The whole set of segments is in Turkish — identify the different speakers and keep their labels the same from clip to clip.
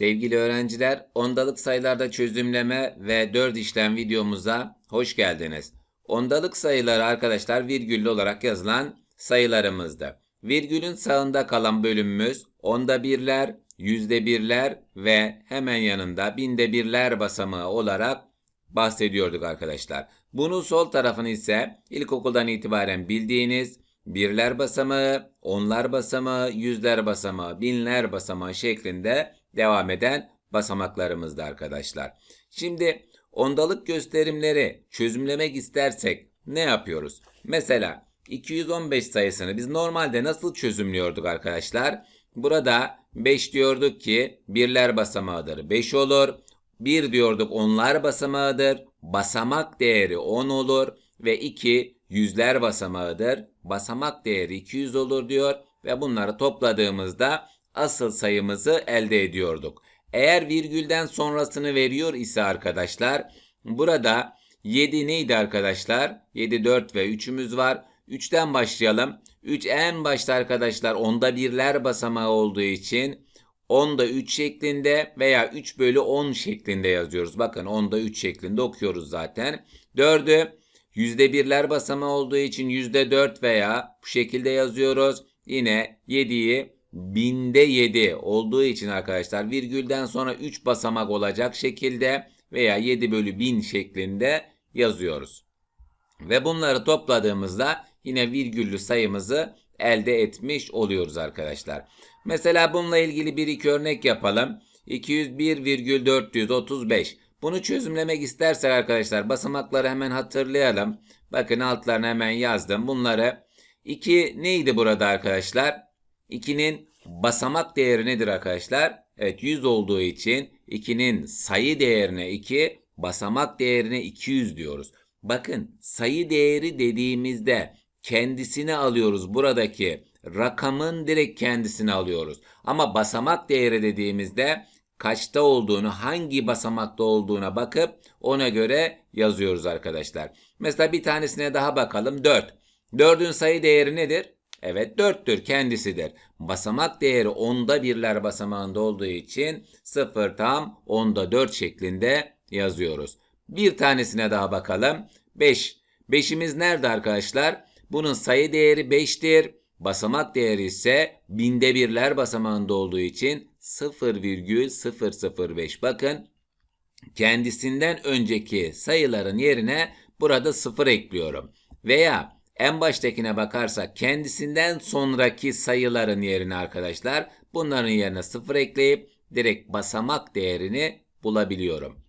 Speaker 1: Sevgili öğrenciler, ondalık sayılarda çözümleme ve 4 işlem videomuza hoş geldiniz. Ondalık sayıları arkadaşlar virgüllü olarak yazılan sayılarımızdı. Virgülün sağında kalan bölümümüz onda birler, yüzde birler ve hemen yanında binde birler basamağı olarak bahsediyorduk arkadaşlar. Bunun sol tarafını ise ilkokuldan itibaren bildiğiniz birler basamağı, onlar basamağı, yüzler basamağı, binler basamağı şeklinde devam eden basamaklarımızda arkadaşlar. Şimdi ondalık gösterimleri çözümlemek istersek ne yapıyoruz? Mesela 215 sayısını biz normalde nasıl çözümlüyorduk arkadaşlar? Burada 5 diyorduk ki birler basamağıdır 5 olur. 1 diyorduk onlar basamağıdır. Basamak değeri 10 olur. Ve 2 yüzler basamağıdır. Basamak değeri 200 olur diyor. Ve bunları topladığımızda asıl sayımızı elde ediyorduk. Eğer virgülden sonrasını veriyor ise arkadaşlar burada 7 neydi arkadaşlar? 7, 4 ve 3'ümüz var. 3'ten başlayalım. 3 en başta arkadaşlar onda birler basamağı olduğu için 10'da 3 şeklinde veya 3 bölü 10 şeklinde yazıyoruz. Bakın 10'da 3 şeklinde okuyoruz zaten. 4'ü yüzde birler basamağı olduğu için yüzde 4 veya bu şekilde yazıyoruz. Yine 7'yi binde 7 olduğu için arkadaşlar virgülden sonra 3 basamak olacak şekilde veya 7 bölü 1000 şeklinde yazıyoruz. Ve bunları topladığımızda yine virgüllü sayımızı elde etmiş oluyoruz arkadaşlar. Mesela bununla ilgili bir iki örnek yapalım. 201,435. Bunu çözümlemek istersek arkadaşlar basamakları hemen hatırlayalım. Bakın altlarına hemen yazdım. Bunları 2 neydi burada arkadaşlar? 2'nin basamak değeri nedir arkadaşlar? Evet 100 olduğu için 2'nin sayı değerine 2, basamak değerine 200 diyoruz. Bakın sayı değeri dediğimizde kendisini alıyoruz buradaki rakamın direkt kendisini alıyoruz. Ama basamak değeri dediğimizde kaçta olduğunu, hangi basamakta olduğuna bakıp ona göre yazıyoruz arkadaşlar. Mesela bir tanesine daha bakalım. 4. 4'ün sayı değeri nedir? Evet 4'tür kendisidir. Basamak değeri onda birler basamağında olduğu için 0 tam onda 4 şeklinde yazıyoruz. Bir tanesine daha bakalım. 5. 5'imiz nerede arkadaşlar? Bunun sayı değeri 5'tir. Basamak değeri ise binde birler basamağında olduğu için 0,005. Bakın kendisinden önceki sayıların yerine burada 0 ekliyorum. Veya en baştakine bakarsak kendisinden sonraki sayıların yerine arkadaşlar bunların yerine 0 ekleyip direkt basamak değerini bulabiliyorum.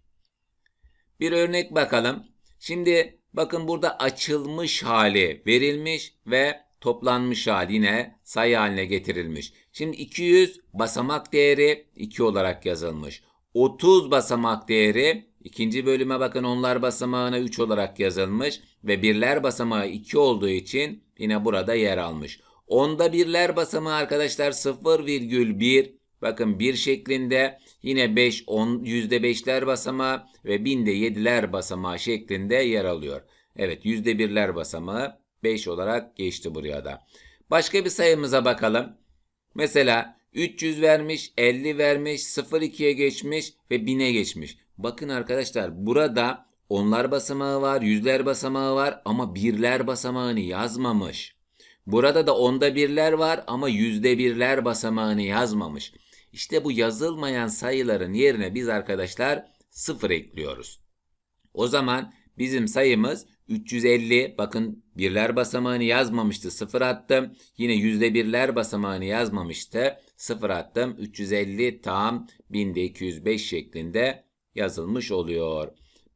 Speaker 1: Bir örnek bakalım. Şimdi bakın burada açılmış hali verilmiş ve toplanmış hali yine sayı haline getirilmiş. Şimdi 200 basamak değeri 2 olarak yazılmış. 30 basamak değeri ikinci bölüme bakın onlar basamağına 3 olarak yazılmış ve birler basamağı 2 olduğu için yine burada yer almış. Onda birler basamağı arkadaşlar 0,1 bakın 1 şeklinde yine 5 10 %5'ler basamağı ve binde 7'ler basamağı şeklinde yer alıyor. Evet %1'ler basamağı 5 olarak geçti buraya da. Başka bir sayımıza bakalım. Mesela 300 vermiş, 50 vermiş, 0-2'ye geçmiş ve 1000'e geçmiş. Bakın arkadaşlar burada onlar basamağı var, yüzler basamağı var ama birler basamağını yazmamış. Burada da onda birler var ama yüzde birler basamağını yazmamış. İşte bu yazılmayan sayıların yerine biz arkadaşlar 0 ekliyoruz. O zaman bizim sayımız 350 bakın birler basamağını yazmamıştı 0 attım. Yine yüzde birler basamağını yazmamıştı 0 attım. 350 tam binde 205 şeklinde yazılmış oluyor.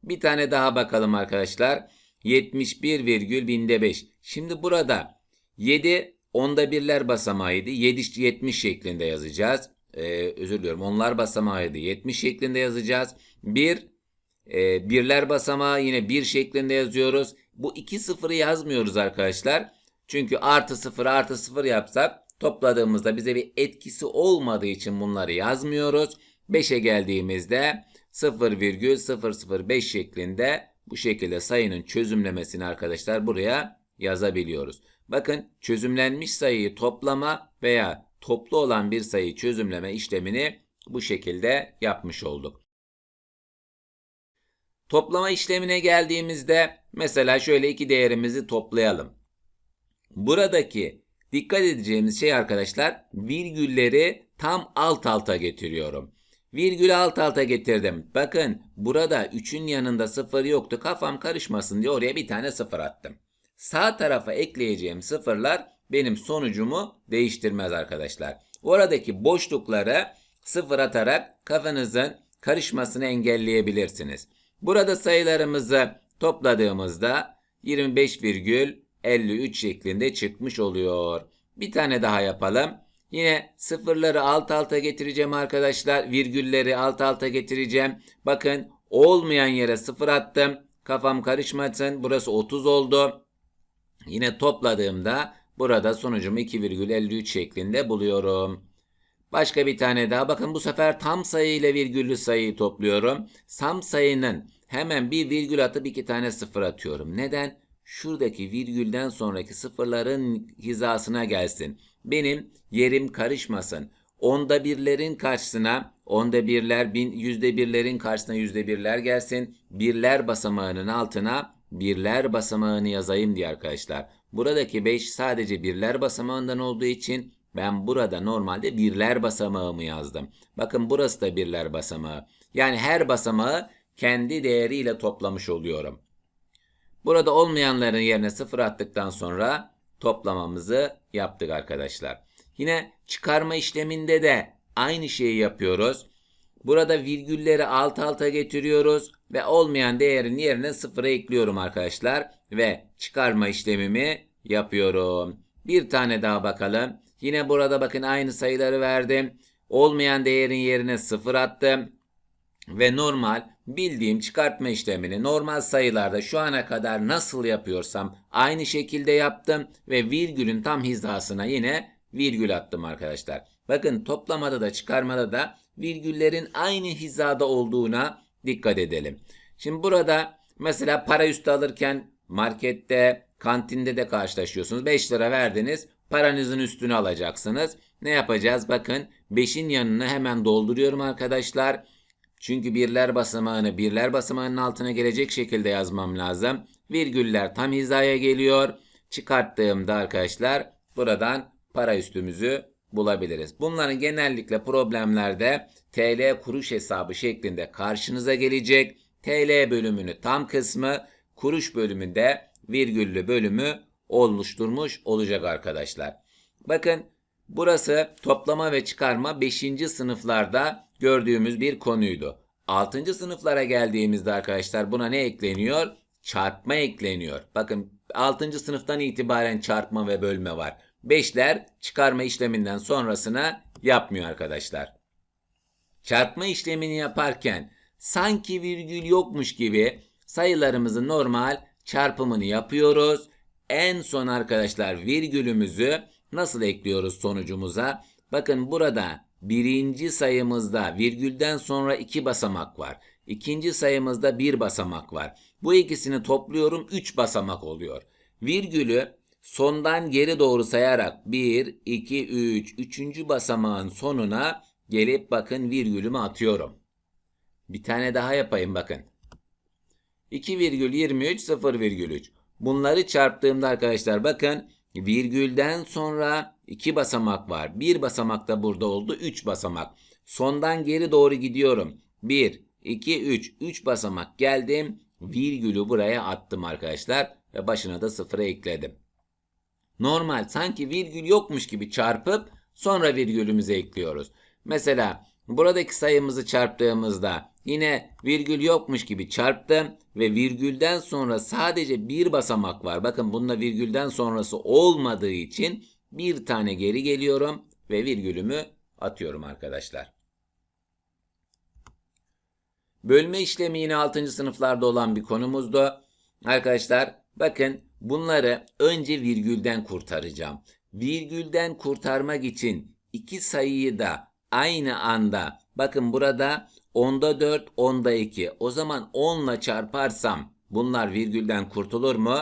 Speaker 1: Bir tane daha bakalım arkadaşlar. 71 virgül binde 5. Şimdi burada 7 onda birler basamağıydı. 7 70 şeklinde yazacağız. Ee, özür diliyorum. Onlar basamağıydı. 70 şeklinde yazacağız. 1 e, birler basamağı yine 1 şeklinde yazıyoruz. Bu iki sıfırı yazmıyoruz arkadaşlar. Çünkü artı 0 artı 0 yapsak topladığımızda bize bir etkisi olmadığı için bunları yazmıyoruz. 5'e geldiğimizde 0,005 şeklinde bu şekilde sayının çözümlemesini arkadaşlar buraya yazabiliyoruz. Bakın çözümlenmiş sayıyı toplama veya toplu olan bir sayıyı çözümleme işlemini bu şekilde yapmış olduk. Toplama işlemine geldiğimizde mesela şöyle iki değerimizi toplayalım. Buradaki dikkat edeceğimiz şey arkadaşlar virgülleri tam alt alta getiriyorum. Virgülü alt alta getirdim. Bakın burada 3'ün yanında 0 yoktu. Kafam karışmasın diye oraya bir tane 0 attım. Sağ tarafa ekleyeceğim sıfırlar benim sonucumu değiştirmez arkadaşlar. Oradaki boşlukları sıfır atarak kafanızın karışmasını engelleyebilirsiniz. Burada sayılarımızı topladığımızda 25,53 şeklinde çıkmış oluyor. Bir tane daha yapalım. Yine sıfırları alt alta getireceğim arkadaşlar. Virgülleri alt alta getireceğim. Bakın olmayan yere sıfır attım. Kafam karışmasın. Burası 30 oldu. Yine topladığımda burada sonucumu 2,53 şeklinde buluyorum. Başka bir tane daha. Bakın bu sefer tam sayı ile virgüllü sayıyı topluyorum. Tam sayının hemen bir virgül atıp iki tane sıfır atıyorum. Neden? Şuradaki virgülden sonraki sıfırların hizasına gelsin. Benim yerim karışmasın. Onda birlerin karşısına onda birler, bin, yüzde birlerin karşısına yüzde birler gelsin. Birler basamağının altına birler basamağını yazayım diye arkadaşlar. Buradaki 5 sadece birler basamağından olduğu için ben burada normalde birler basamağımı yazdım. Bakın burası da birler basamağı. Yani her basamağı kendi değeriyle toplamış oluyorum. Burada olmayanların yerine sıfır attıktan sonra toplamamızı yaptık arkadaşlar. Yine çıkarma işleminde de aynı şeyi yapıyoruz. Burada virgülleri alt alta getiriyoruz ve olmayan değerin yerine sıfıra ekliyorum arkadaşlar ve çıkarma işlemimi yapıyorum. Bir tane daha bakalım. Yine burada bakın aynı sayıları verdim. Olmayan değerin yerine sıfır attım. Ve normal bildiğim çıkartma işlemini normal sayılarda şu ana kadar nasıl yapıyorsam aynı şekilde yaptım ve virgülün tam hizasına yine virgül attım arkadaşlar. Bakın toplamada da çıkarmada da virgüllerin aynı hizada olduğuna dikkat edelim. Şimdi burada mesela para üstü alırken markette, kantinde de karşılaşıyorsunuz. 5 lira verdiniz. Paranızın üstünü alacaksınız. Ne yapacağız? Bakın 5'in yanını hemen dolduruyorum arkadaşlar. Çünkü birler basamağını birler basamağının altına gelecek şekilde yazmam lazım. Virgüller tam hizaya geliyor. Çıkarttığımda arkadaşlar buradan para üstümüzü bulabiliriz. Bunların genellikle problemlerde TL kuruş hesabı şeklinde karşınıza gelecek. TL bölümünü tam kısmı, kuruş bölümünde virgüllü bölümü oluşturmuş olacak arkadaşlar. Bakın burası toplama ve çıkarma 5. sınıflarda gördüğümüz bir konuydu. 6. sınıflara geldiğimizde arkadaşlar buna ne ekleniyor? Çarpma ekleniyor. Bakın 6. sınıftan itibaren çarpma ve bölme var. 5'ler çıkarma işleminden sonrasına yapmıyor arkadaşlar. Çarpma işlemini yaparken sanki virgül yokmuş gibi sayılarımızın normal çarpımını yapıyoruz. En son arkadaşlar virgülümüzü nasıl ekliyoruz sonucumuza? Bakın burada birinci sayımızda virgülden sonra iki basamak var. İkinci sayımızda bir basamak var. Bu ikisini topluyorum 3 basamak oluyor. Virgülü sondan geri doğru sayarak 1, 2, 3, 3. basamağın sonuna gelip bakın virgülümü atıyorum. Bir tane daha yapayım bakın. 2,23 0,3. Bunları çarptığımda arkadaşlar bakın virgülden sonra 2 basamak var. Bir basamak da burada oldu 3 basamak. Sondan geri doğru gidiyorum. 1, 2, 3. 3 basamak geldim. Virgülü buraya attım arkadaşlar. Ve başına da sıfıra ekledim. Normal sanki virgül yokmuş gibi çarpıp sonra virgülümüzü ekliyoruz. Mesela buradaki sayımızı çarptığımızda yine virgül yokmuş gibi çarptım ve virgülden sonra sadece bir basamak var. Bakın bunda virgülden sonrası olmadığı için bir tane geri geliyorum ve virgülümü atıyorum arkadaşlar. Bölme işlemi yine 6. sınıflarda olan bir konumuzdu. Arkadaşlar bakın bunları önce virgülden kurtaracağım. Virgülden kurtarmak için iki sayıyı da aynı anda bakın burada onda 4 onda 2 o zaman 10 ile çarparsam bunlar virgülden kurtulur mu?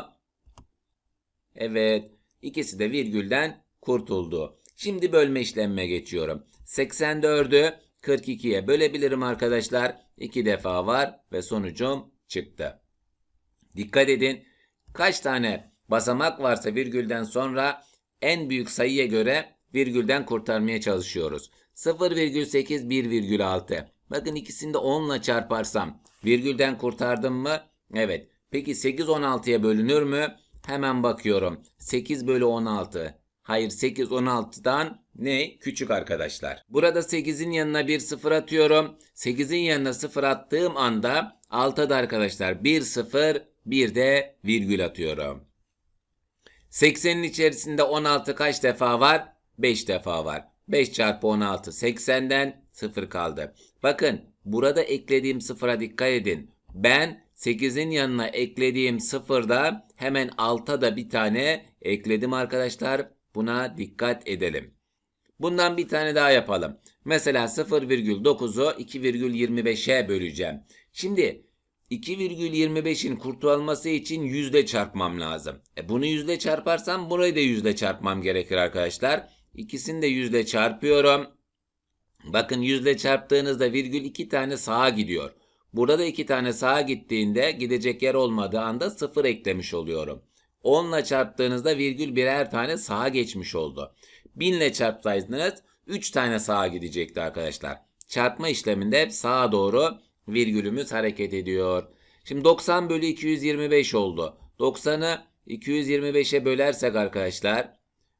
Speaker 1: Evet ikisi de virgülden kurtuldu. Şimdi bölme işlemine geçiyorum. 84'ü 42'ye bölebilirim arkadaşlar. 2 defa var ve sonucum çıktı. Dikkat edin. Kaç tane basamak varsa virgülden sonra en büyük sayıya göre virgülden kurtarmaya çalışıyoruz. 0,8 1,6. Bakın ikisini de 10 ile çarparsam virgülden kurtardım mı? Evet. Peki 8 16'ya bölünür mü? Hemen bakıyorum. 8 bölü 16. Hayır 8 16'dan ne? Küçük arkadaşlar. Burada 8'in yanına bir 0 atıyorum. 8'in yanına 0 attığım anda altta da arkadaşlar 1 0 bir de virgül atıyorum. 80'in içerisinde 16 kaç defa var? 5 defa var. 5 çarpı 16 80'den 0 kaldı. Bakın burada eklediğim sıfıra dikkat edin. Ben 8'in yanına eklediğim sıfırda hemen alta da bir tane ekledim arkadaşlar. Buna dikkat edelim. Bundan bir tane daha yapalım. Mesela 0,9'u 2,25'e böleceğim. Şimdi 2,25'in kurtulması için yüzde çarpmam lazım. E bunu yüzde çarparsam burayı da yüzde çarpmam gerekir arkadaşlar. İkisini de yüzde çarpıyorum. Bakın yüzde çarptığınızda virgül iki tane sağa gidiyor. Burada da iki tane sağa gittiğinde gidecek yer olmadığı anda sıfır eklemiş oluyorum. 10 ile çarptığınızda virgül birer tane sağa geçmiş oldu. 1000 ile çarpsaydınız 3 tane sağa gidecekti arkadaşlar. Çarpma işleminde sağa doğru virgülümüz hareket ediyor. Şimdi 90 bölü 225 oldu. 90'ı 225'e bölersek arkadaşlar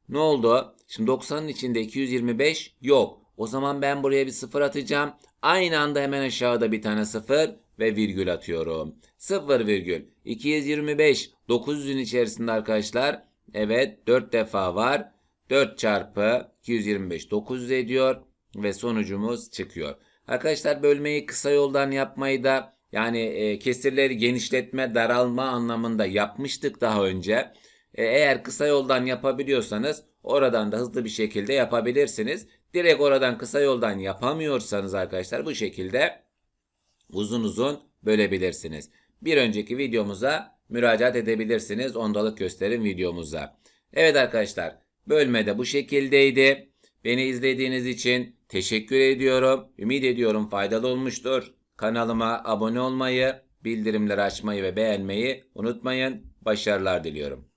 Speaker 1: ne oldu? Şimdi 90'ın içinde 225 yok. O zaman ben buraya bir sıfır atacağım. Aynı anda hemen aşağıda bir tane sıfır ve virgül atıyorum. 0 virgül 225 900'ün içerisinde arkadaşlar. Evet 4 defa var. 4 çarpı 225 900 ediyor ve sonucumuz çıkıyor. Arkadaşlar bölmeyi kısa yoldan yapmayı da yani e, kesirleri genişletme, daralma anlamında yapmıştık daha önce. E, eğer kısa yoldan yapabiliyorsanız oradan da hızlı bir şekilde yapabilirsiniz. Direkt oradan kısa yoldan yapamıyorsanız arkadaşlar bu şekilde uzun uzun bölebilirsiniz. Bir önceki videomuza müracaat edebilirsiniz. Ondalık gösterim videomuza. Evet arkadaşlar bölme de bu şekildeydi. Beni izlediğiniz için teşekkür ediyorum. Ümit ediyorum faydalı olmuştur. Kanalıma abone olmayı, bildirimleri açmayı ve beğenmeyi unutmayın. Başarılar diliyorum.